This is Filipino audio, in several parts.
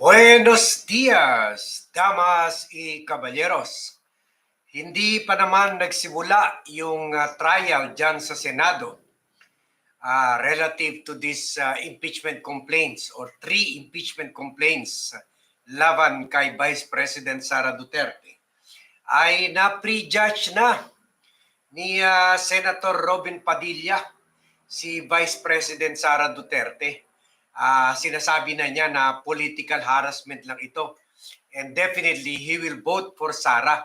Buenos dias, damas y caballeros. Hindi pa naman nagsimula yung uh, trial dyan sa Senado uh, relative to this uh, impeachment complaints or three impeachment complaints laban kay Vice President Sara Duterte ay na-prejudge na ni uh, Senator Robin Padilla si Vice President Sara Duterte ah, sinasabi na niya na political harassment lang ito. And definitely, he will vote for Sara.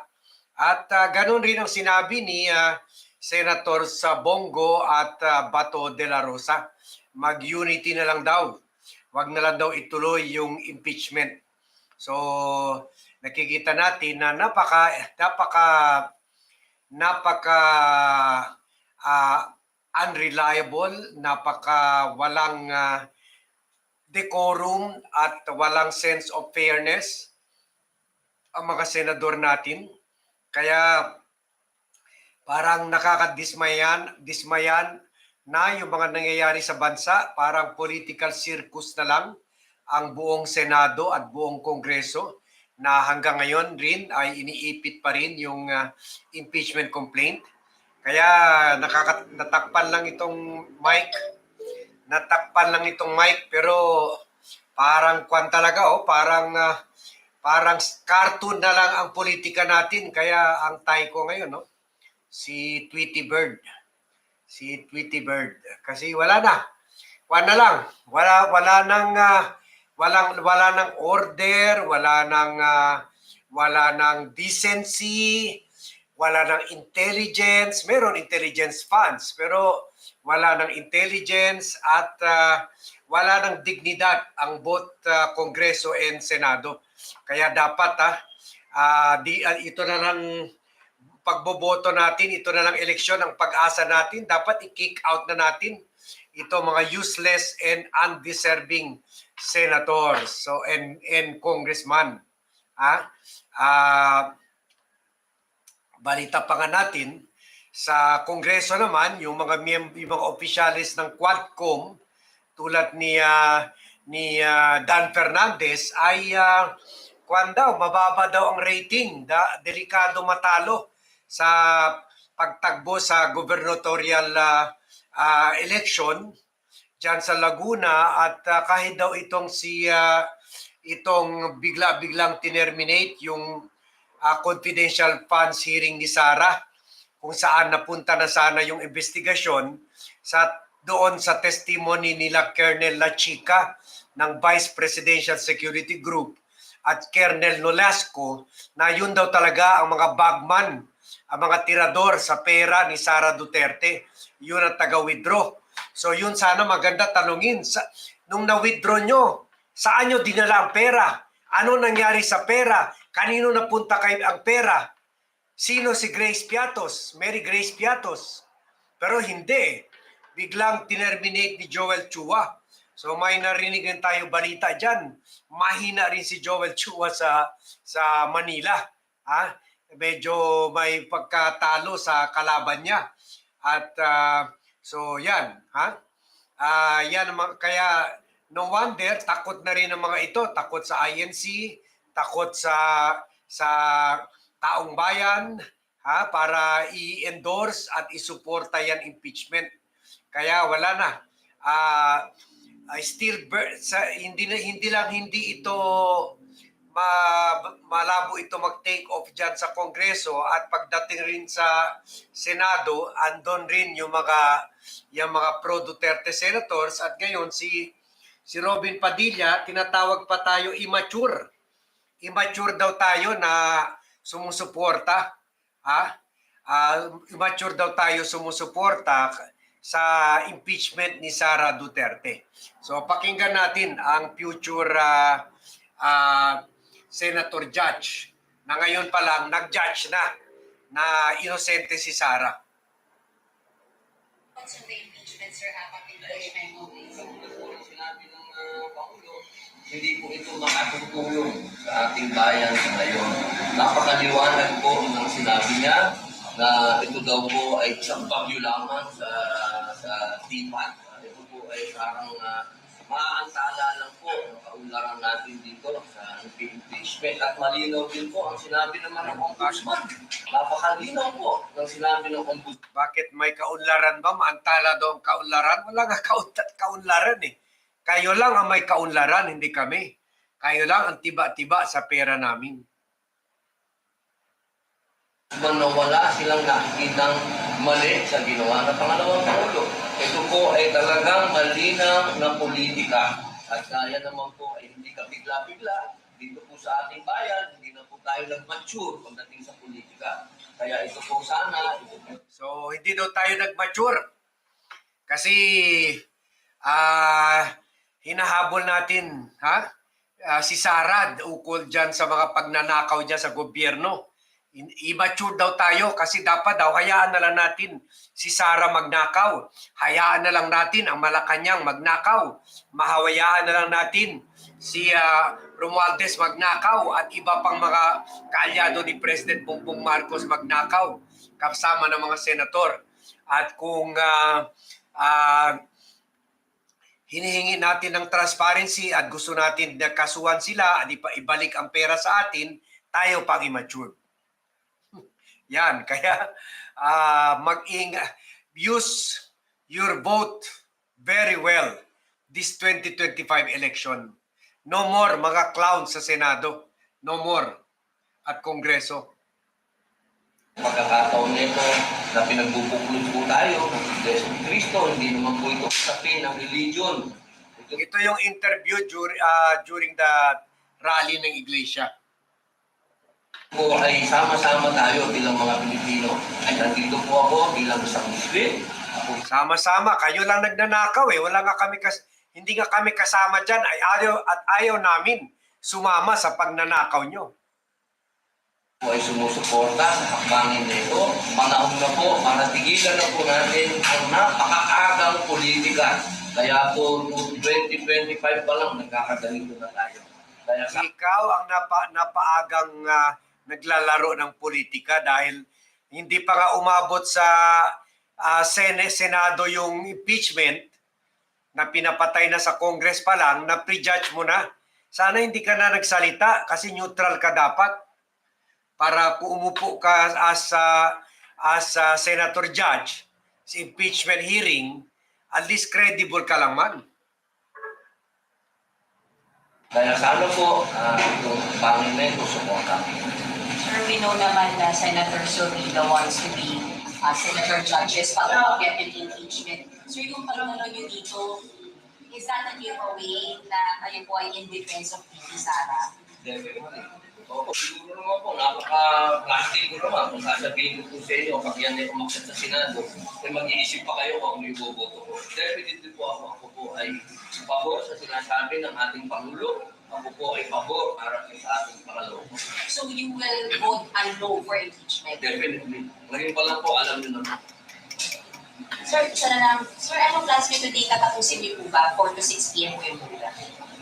At ah, ganun rin ang sinabi ni ah, Senator Sabongo at ah, Bato de la Rosa. Mag-unity na lang daw. Huwag na lang daw ituloy yung impeachment. So, nakikita natin na napaka napaka napaka ah, unreliable, napaka walang ah, decorum at walang sense of fairness ang mga senador natin. Kaya parang nakakadismayan dismayan na yung mga nangyayari sa bansa, parang political circus na lang ang buong Senado at buong Kongreso na hanggang ngayon rin ay iniipit pa rin yung ah, impeachment complaint. Kaya nakaka- natakpan lang itong mic natakpan lang itong mic pero parang kwan talaga oh, parang ah, parang cartoon na lang ang politika natin kaya ang tay ko ngayon no si Tweety Bird. Si Tweety Bird kasi wala na. Kwan na lang. Wala wala nang ah, walang wala nang order, wala nang ah, wala nang decency, wala nang intelligence, meron intelligence funds pero wala ng intelligence at ah, wala ng dignidad ang both ah, Kongreso and Senado. Kaya dapat ah, ah, di, ah, ito na lang pagboboto natin, ito na lang eleksyon ang pag-asa natin, dapat i-kick out na natin ito mga useless and undeserving senators so and and congressman ah ah balita pa nga natin sa Kongreso naman, yung mga yung mga opisyalis ng Quadcom tulad ni ah, ni ah, Dan Fernandez ay uh, kwan daw, mababa daw ang rating, da, delikado matalo sa pagtagbo sa gubernatorial ah, ah, election diyan sa Laguna at ah, kahit daw itong si ah, itong bigla-biglang tinerminate yung ah, confidential funds hearing ni Sara kung saan napunta na sana yung investigasyon sa doon sa testimony nila Colonel La Chica ng Vice Presidential Security Group at Colonel Nolasco na yun daw talaga ang mga bagman, ang mga tirador sa pera ni Sara Duterte. Yun ang taga-withdraw. So yun sana maganda tanungin. Sa, nung na-withdraw nyo, saan nyo dinala ang pera? Ano nangyari sa pera? Kanino napunta kay ang pera? Sino si Grace Piatos? Mary Grace Piatos. Pero hindi. Biglang tinerminate ni Joel Chua. So may narinig rin tayo balita dyan. Mahina rin si Joel Chua sa, sa Manila. Ha? Medyo may pagkatalo sa kalaban niya. At ah, so yan. Ha? Ah, yan kaya no wonder takot na rin ang mga ito. Takot sa INC, takot sa sa taong bayan ha para i-endorse at isuporta yan impeachment. Kaya wala na. I still sa hindi na hindi lang hindi ito ma, malabo ito mag-take off diyan sa Kongreso at pagdating rin sa Senado andon rin yung mga yung mga pro Duterte senators at ngayon si si Robin Padilla tinatawag pa tayo immature. Immature daw tayo na sumusuporta. Ha? Ah, immature daw tayo sumusuporta sa impeachment ni Sara Duterte. So pakinggan natin ang future ah, ah, Senator Judge na ngayon pa lang nag-judge na na inosente si Sara. What's on the impeachment, sir, habang impeachment? Sinabi ng uh, Pangulo, hindi po ito makatutulong sa ating bayan sa ngayon. Napakaliwanag po ng sinabi niya na ito daw po ay isang lamang sa sa tipan. Ito po ay parang uh, Maaantala lang po ang kaunlaran natin dito sa impeachment at malinaw din po ang sinabi naman ng ombudsman. Napakalinaw po ng sinabi ng ombudsman. Bakit may kaunlaran ba? Maantala daw ang kaunlaran? Wala nga kaun- kaunlaran eh. Kayo lang ang may kaunlaran, hindi kami. Kayo lang ang tiba-tiba sa pera namin. na wala silang nakikitang mali sa ginawa ng pangalawang Pangulo. Ito po ay talagang malinaw na politika. At kaya naman po ay hindi ka bigla-bigla. Dito po sa ating bayan, hindi na po tayo nag-mature pagdating sa politika. Kaya ito po sana, ito po So, hindi daw tayo nag-mature. Kasi, ah, hinahabol natin, ha? Ah, si Sarad, ukol dyan sa mga pagnanakaw dyan sa gobyerno. I-mature daw tayo kasi dapat daw hayaan na lang natin si Sara magnakaw. Hayaan na lang natin ang Malacanang magnakaw. Mahawayaan na lang natin si ah, Romualdez magnakaw at iba pang mga kaalyado ni President Bongbong Marcos magnakaw kasama ng mga senator. At kung ah, ah, hinihingi natin ng transparency at gusto natin na kasuhan sila at ibalik ang pera sa atin, tayo pang immature. Yan, kaya ah, mag-ing use your vote very well this 2025 election. No more mga clowns sa Senado. No more. At Kongreso. Pagkakataon nito na pinagbubuklod po tayo ng ni Cristo. Hindi naman po ito usapin ng religion. Ito Ito yung interview during, during the rally ng iglesia. po ay sama-sama tayo bilang mga Pilipino. Ay nandito po ako bilang isang Muslim. Sama-sama, kayo lang nagnanakaw eh. Wala nga kami kas hindi nga kami kasama diyan ay ayaw at ayaw namin sumama sa pagnanakaw nyo. Po ay sumusuporta sa hakbangin na ito. Panahon na po para tigilan na po natin ang napakaagang politika. Kaya po noong 2025 pa lang nagkakaganito na tayo. Kaya sa Ikaw ang napa, napaagang ah, naglalaro ng politika dahil hindi pa nga umabot sa ah, Sene, Senado yung impeachment na pinapatay na sa Congress pa lang, na prejudge mo na. Sana hindi ka na nagsalita kasi neutral ka dapat para kung umupo ka as a, as a senator judge sa impeachment hearing, at least credible ka lang man. Kaya sana po, uh, itong pangin na ito, suporta. Sir, we know naman na Senator Zurita wants to be uh, Senator Judges umakyat yung impeachment. Sir, yung pagmano nyo dito, is that a giveaway na kayo po ay in defense of P.T. Sara? Definitely. Oo, siguro naman po, napaka-plastic ko naman kung sasabihin ko po sa inyo, pag yan ay umakyat sa Senado, ay mag-iisip pa kayo kung ano yung boboto ko. Definitely po ako, ako po ay pabor sa sinasabi ng ating Pangulo. Ako po ay pabor para sa ating Pangalo. So you will vote no for impeachment? Definitely. Ngayon pa lang po, alam niyo na. Sir, isa na lang. Sir, anong plans nyo today tatapusin niyo po ba? 4 to 6 p.m. po yung mula.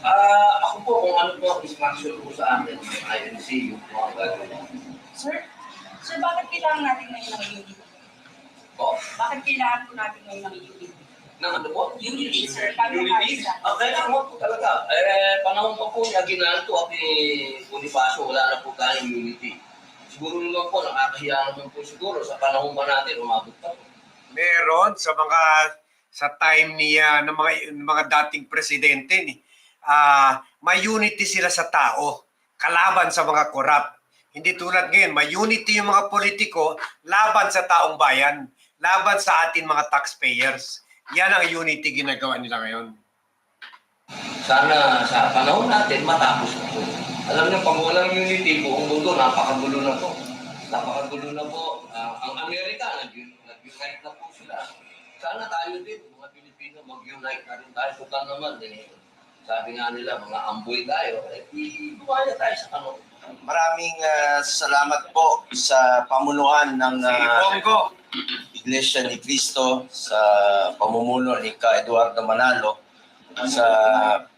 Ah, ako po, kung ano po ang instruction po sa amin, INC, yung po ang gagawin. Sir, sir, bakit kailangan natin ngayon ng unity? Po, Bakit kailangan po natin ngayon ng unity? ng ano po? Unity, sir. Unity? Ah, kaya naman po talaga. Eh, panahon pa po niya ginanto at ni Bonifacio, wala na po tayong unity. Siguro naman po, nakakahiya naman po siguro sa panahon pa natin, umabot pa po. Meron sa mga sa time niya ng mga ng mga dating presidente ni ah may unity sila sa tao kalaban sa mga korap hindi tulad ngayon may unity yung mga politiko laban sa taong bayan laban sa atin mga taxpayers yan ang unity ginagawa nila ngayon Sana sa panahon natin, matapos na po. Alam niyo, pag walang unity, buong mundo, napakagulo na po. Napakagulo na po. Ah, ang Amerika, nag- nag-unite na po sila. Sana tayo din, mga Pilipino, mag-unite na rin tayo. Sukan naman, eh. Sabi nga nila, mga amboy tayo. Eh, di buwaya tayo sa kanong. Maraming ah, salamat po sa pamunuan ng Bongo Iglesia ni Cristo sa pamumuno ni Ka Eduardo Manalo sa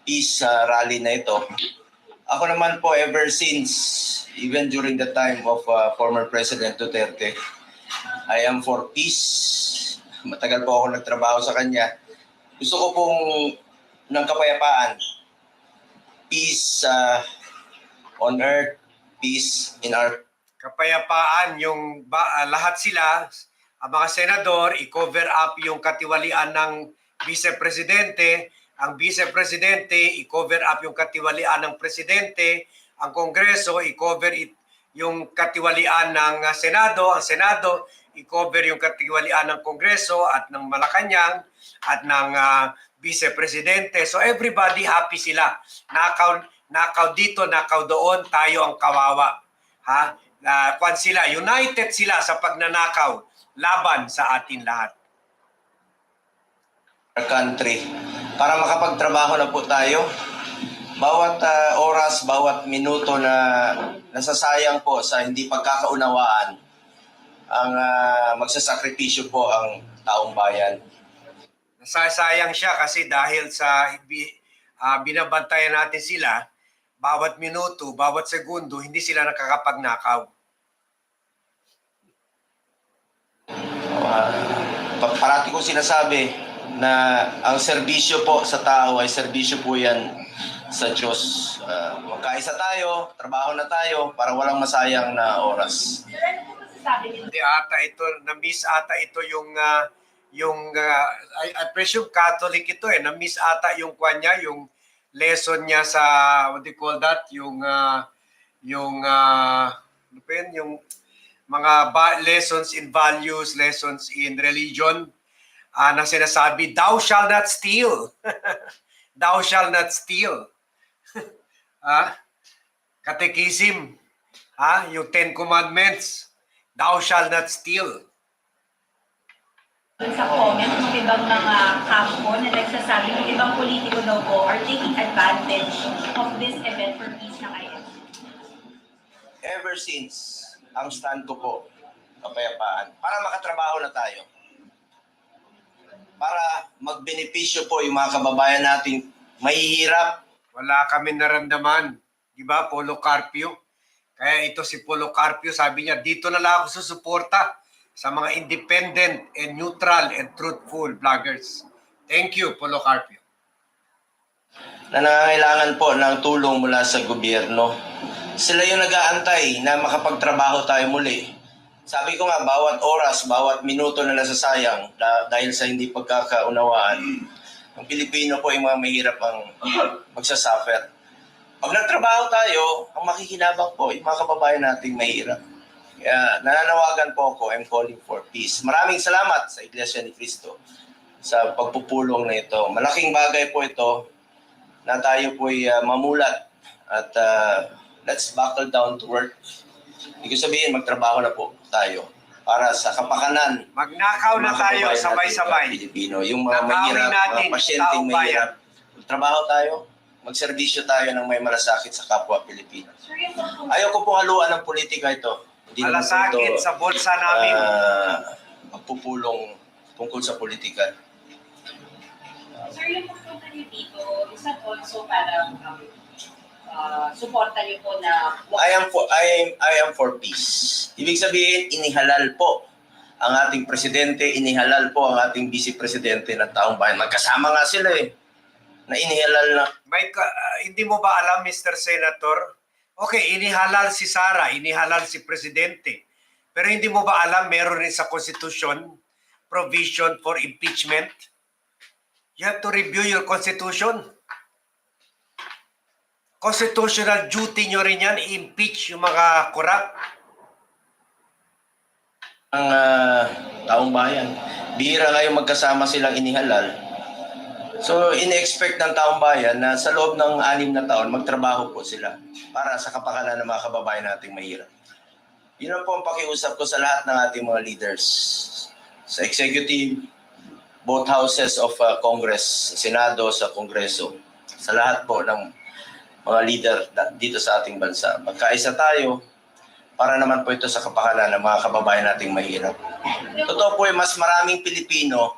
peace ah, rally na ito. Ako naman po ever since, even during the time of ah, former President Duterte, I am for peace. Matagal po ako nagtrabaho sa kanya. Gusto ko pong ng kapayapaan. Peace uh, on earth, peace in our kapayapaan yung ba, ah, lahat sila ang mga senador i-cover up yung katiwalian ng vice presidente ang vice presidente i-cover up yung katiwalian ng presidente ang kongreso i-cover it, yung katiwalian ng ah, senado ang senado i-cover yung katiwalian ng kongreso at ng Malacanang at ng ah, vice presidente so everybody happy sila nakaw nakaw dito nakaw doon tayo ang kawawa ha na kwan sila, united sila sa pagnanakaw laban sa atin lahat. our country para makapagtrabaho na po tayo. Bawat ah, oras, bawat minuto na nasasayang po sa hindi pagkakaunawaan, ang ah, magsasakripisyo po ang taong bayan. Nasasayang siya kasi dahil sa ah, binabantayan natin sila, bawat minuto, bawat segundo, hindi sila nakakapagnakaw. Uh, pa- parati ko sinasabi na ang serbisyo po sa tao ay serbisyo po yan sa Diyos. Uh, magkaisa tayo, trabaho na tayo para walang masayang na oras. Hindi ata ito, na-miss ata ito yung ah, yung uh, I, I presume Catholic ito eh, na-miss ata yung kwan niya, yung lesson niya sa what do you call that, yung ah, yung ah, yun, yung mga ba- lessons in values, lessons in religion ah, na sinasabi, thou shall not steal. thou shall not steal. ah, Katekism, ha? yung Ten Commandments, thou shall not steal. Dun sa comment ng ibang mga kampo na nagsasabi ng ibang politiko daw po are taking advantage of this event for peace ng IS. Ever since ang stand ko po, kapayapaan, para makatrabaho na tayo. Para magbenepisyo po yung mga kababayan nating mahihirap, Wala kami naramdaman. Di ba, Polo Carpio? Kaya ito si Polo Carpio, sabi niya, dito na lang ako susuporta sa mga independent and neutral and truthful vloggers. Thank you, Polo Carpio. na nangangailangan po ng tulong mula sa gobyerno. Sila yung nag-aantay na makapagtrabaho tayo muli. Sabi ko nga, bawat oras, bawat minuto na nasasayang da- dahil sa hindi pagkakaunawaan, ang Pilipino po yung mga mahirap ang magsasuffer. Pag nagtrabaho tayo, ang makikinabang po yung mga kababayan nating mahirap. Kaya nananawagan po ako, I'm calling for peace. Maraming salamat sa Iglesia ni Cristo sa pagpupulong na ito. Malaking bagay po ito na tayo po'y uh, mamulat at uh, let's buckle down to work. Ibig sabihin, magtrabaho na po tayo para sa kapakanan Magnakaw na tayo sabay-sabay. Pilipino. Yung mga mahirap, mga pasyenteng mahirap. Magtrabaho tayo, magserbisyo tayo ng may malasakit sa kapwa Pilipino. Po Ayaw ko po haluan ng politika ito. Hindi po Malasakit ito, sa bulsa namin. ah, magpupulong tungkol sa politika. Sir, yung pagpunta niyo dito, is that also parang um, uh, suporta niyo po na I am for I am I am for peace. Ibig sabihin inihalal po ang ating presidente, inihalal po ang ating vice presidente ng taong bayan. Magkasama nga sila eh. Na inihalal na May ah, hindi mo ba alam, Mr. Senator? Okay, inihalal si Sara, inihalal si Presidente. Pero hindi mo ba alam, meron rin sa Constitution provision for impeachment? You have to review your Constitution. Constitutional duty nyo rin yan, i-impeach yung mga corrupt. ang ah, taong bayan. Bihira ngayon magkasama silang inihalal. So, in-expect ng taong bayan na sa loob ng anim na taon, magtrabaho po sila para sa kapakanan ng mga kababayan nating mahirap. Yun ang po ang pakiusap ko sa lahat ng ating mga leaders. Sa executive, both houses of uh, Congress, Senado, sa Kongreso, sa lahat po ng mga leader dito sa ating bansa. Magkaisa tayo para naman po ito sa kapakanan ng mga kababayan nating mahirap. Totoo po, eh, mas maraming Pilipino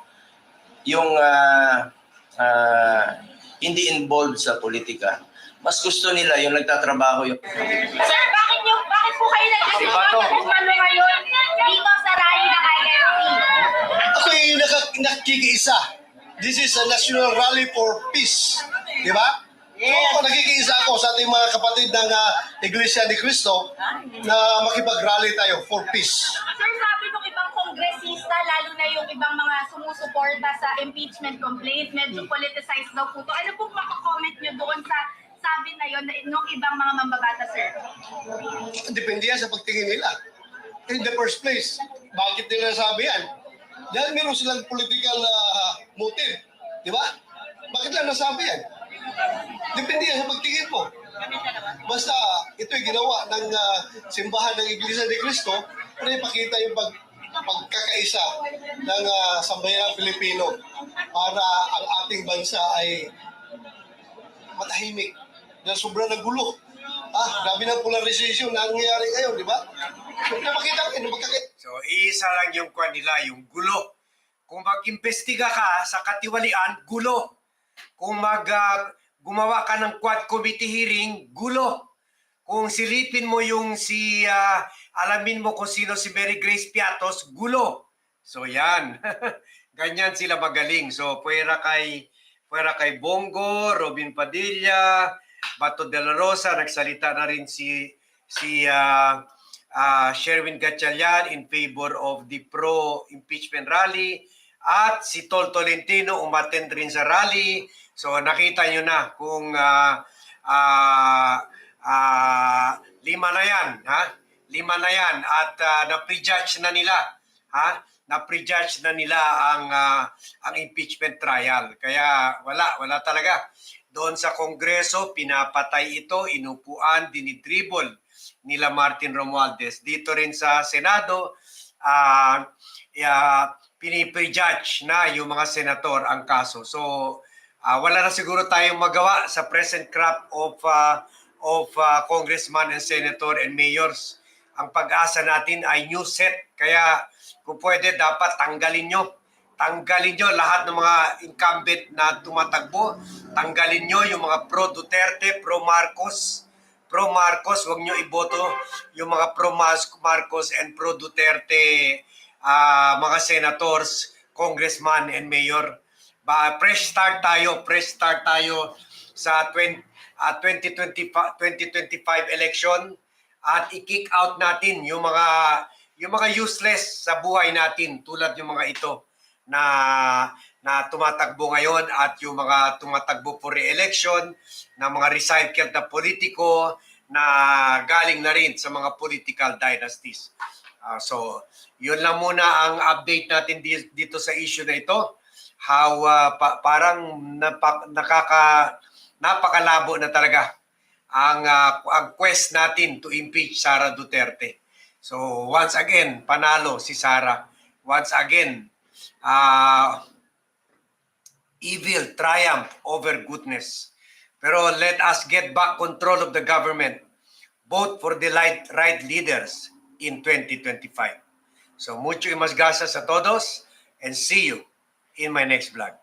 yung ah, ah, hindi involved sa politika. Mas gusto nila yung nagtatrabaho yung Sir, bakit niyo, bakit po kayo nag-decision Iba to. na kumano ngayon dito sa rally ng IFP? Ako yung naka, nakikiisa this is a national rally for peace. Di ba? So, nakikiisa ako sa ating mga kapatid ng ah, Iglesia ni Cristo na makipag-rally tayo for peace. Sir, sabi ng ibang kongresista, lalo na yung ibang mga sumusuporta sa impeachment complaint, medyo politicized daw po to. Ano po makakomment nyo doon sa sabi na yon ng ibang mga mambabata, sir? Depende yan sa pagtingin nila. In the first place, bakit nila sabi yan? Dahil meron silang political ah, motive. Di ba? Bakit lang nasabi yan? Depende yan sa pagtingin mo. Basta ito'y ginawa ng ah, simbahan ng Iglesia ni Cristo para ipakita yung pag, pagkakaisa ng uh, sambayanang Pilipino para ang ating bansa ay matahimik na sobrang nagulo. Ah, grabe ng polarization na nangyayari ngayon, di ba? Napakita ko, napakakita. So, isa lang yung kwan nila, yung gulo. Kung mag-imbestiga ka sa katiwalian, gulo. Kung mag, ah, gumawa ka ng quad committee hearing, gulo. Kung silipin mo yung si, ah, alamin mo kung sino si Mary Grace Piatos, gulo. So yan, ganyan sila magaling. So puwera kay, puwera kay Bongo, Robin Padilla, Bato de la Rosa, nagsalita na rin si, si ah, uh, Sherwin Gatchalian in favor of the pro-impeachment rally at si Tol Tolentino umattend rin sa rally. So nakita nyo na kung ah, ah, ah, lima na yan, ha? Lima na yan at ah, na-prejudge na nila, ha? Na-prejudge na nila ang ah, ang impeachment trial. Kaya wala, wala talaga. Doon sa Kongreso, pinapatay ito, inupuan, dinidribble nila Martin Romualdez. Dito rin sa Senado, ah uh, piniprejudge na yung mga senator ang kaso. So, ah, wala na siguro tayong magawa sa present crop of ah, of ah, congressman and senator and mayors. Ang pag-asa natin ay new set. Kaya kung pwede, dapat tanggalin nyo. Tanggalin nyo lahat ng mga incumbent na tumatakbo. Tanggalin nyo yung mga pro-Duterte, pro-Marcos, pro Marcos, wag nyo iboto yung mga pro Marcos and pro Duterte ah, mga senators, congressman and mayor. Ba, fresh start tayo, fresh start tayo sa 20, ah, 2025, 2025 election at i-kick out natin yung mga yung mga useless sa buhay natin tulad yung mga ito na na tumatakbo ngayon at yung mga tumatakbo for re-election na mga recycled na politiko na galing na rin sa mga political dynasties. Ah, so, yun lang muna ang update natin di- dito sa issue na ito. How ah, pa- parang napa- nakaka napakalabo na talaga ang ah, ang quest natin to impeach Sara Duterte. So, once again, panalo si Sara. Once again, ah evil triumph over goodness. Pero let us get back control of the government. Vote for the right, right leaders in 2025. So mucho y mas gracias a todos and see you in my next vlog.